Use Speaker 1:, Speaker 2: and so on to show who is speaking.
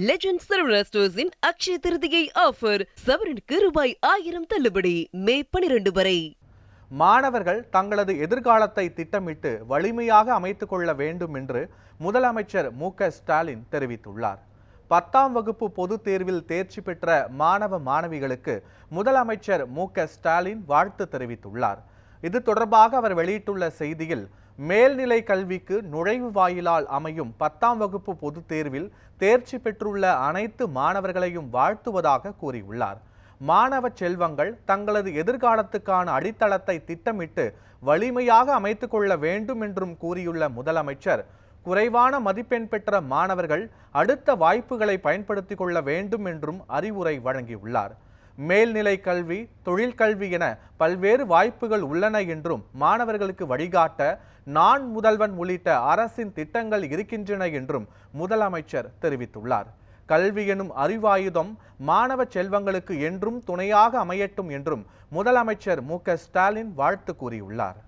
Speaker 1: Legend Saravana ஸ்டோர்ஸின் Akshaya Tritiya offer சவரனுக்கு ரூபாய் ஆயிரம் தள்ளுபடி. மே பனிரெண்டு வரை.
Speaker 2: மாணவர்கள் தங்களது எதிர்காலத்தை திட்டமிட்டு வலிமையாக அமைத்துக் கொள்ள வேண்டும் என்று முதலமைச்சர் மு ஸ்டாலின் தெரிவித்துள்ளார். பத்தாம் வகுப்பு பொதுத் தேர்வில் தேர்ச்சி பெற்ற மாணவ மாணவிகளுக்கு முதலமைச்சர் மு க ஸ்டாலின் வாழ்த்து தெரிவித்துள்ளார். இது தொடர்பாக அவர் வெளியிட்டுள்ள செய்தியில் மேல்நிலை கல்விக்கு நுழைவு வாயிலால் அமையும் பத்தாம் வகுப்பு பொதுத் தேர்வில் தேர்ச்சி பெற்றுள்ள அனைத்து மாணவர்களையும் வாழ்த்துவதாக கூறியுள்ளார். மாணவ செல்வங்கள் தங்களது எதிர்காலத்துக்கான அடித்தளத்தை திட்டமிட்டு வலிமையாக அமைத்துக் கொள்ள வேண்டும் என்றும் கூறியுள்ள முதலமைச்சர் குறைவான மதிப்பெண் பெற்ற மாணவர்கள் அடுத்த வாய்ப்புகளை பயன்படுத்திக் கொள்ள வேண்டும் என்றும் அறிவுரை வழங்கியுள்ளார். மேல்நிலை கல்வி தொழிற்கல்வி என பல்வேறு வாய்ப்புகள் உள்ளன என்றும் மாணவர்களுக்கு வழிகாட்ட நான் முதல்வன் உள்ளிட்ட அரசின் திட்டங்கள் இருக்கின்றன என்றும் முதலமைச்சர் தெரிவித்துள்ளார். கல்வி எனும் அறிவாயுதம் மாணவ செல்வங்களுக்கு என்றும் துணையாக அமையட்டும் என்றும் முதலமைச்சர் மு ஸ்டாலின் வாழ்த்து கூறியுள்ளார்.